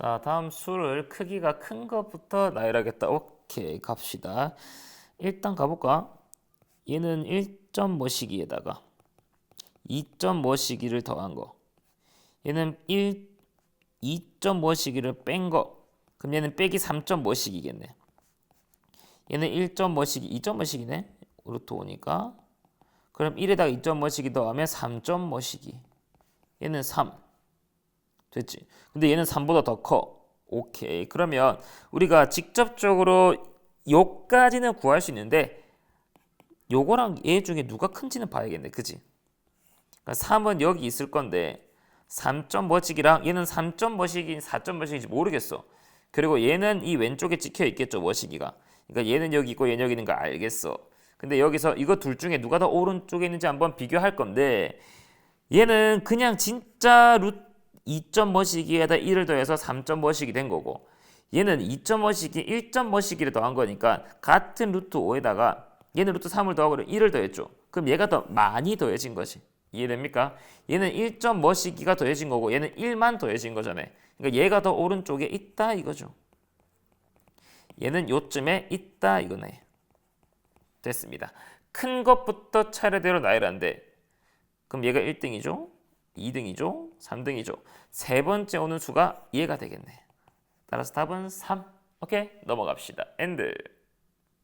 자, 다음 수를 크기가 큰 것부터 나열하겠다. 오케이, 갑시다. 일단 가볼까? 얘는 1점 뭐시기에다가 2점 뭐시기를 더한 거. 얘는 1, 2점 뭐시기를 뺀 거. 그럼 얘는 빼기 3점 뭐시기겠네. 얘는 1점 뭐시기, 2점 뭐시기네. 루트 오니까. 그럼 1에다가 2점 뭐시기 더하면 3점 뭐시기. 얘는 3. 됐지. 근데 얘는 3보다 더 커. 오케이. 그러면 우리가 직접적으로 요까지는 구할 수 있는데 요거랑 얘 중에 누가 큰지는 봐야겠네. 그지? 그러니까 3은 여기 있을 건데 3점 머시기랑 얘는 3점 머시기, 4점 머시기인지 모르겠어. 그리고 얘는 이 왼쪽에 찍혀 있겠죠, 머시기가. 그러니까 얘는 여기 있고 얘는 여기 있는 거 알겠어. 근데 여기서 이거 둘 중에 누가 더 오른쪽에 있는지 한번 비교할 건데 얘는 그냥 진짜 루트 2점 머시기에다 1을 더해서 3점 머시기 된 거고 얘는 2점 머시기 1점 머시기를 더한 거니까 같은 루트 5에다가 얘는 루트 3을 더하고 1을 더했죠. 그럼 얘가 더 많이 더해진 거지. 이해됩니까? 얘는 1점 머시기가 더해진 거고 얘는 1만 더해진 거잖아요. 그러니까 얘가 더 오른쪽에 있다 이거죠. 얘는 요쯤에 있다 이거네. 됐습니다. 큰 것부터 차례대로 나열한데 그럼 얘가 1등이죠? 2등이죠? 3등이죠? 세 번째 오는 수가 얘가 되겠네. 따라서 답은 3. 오케이? 넘어갑시다. 엔드.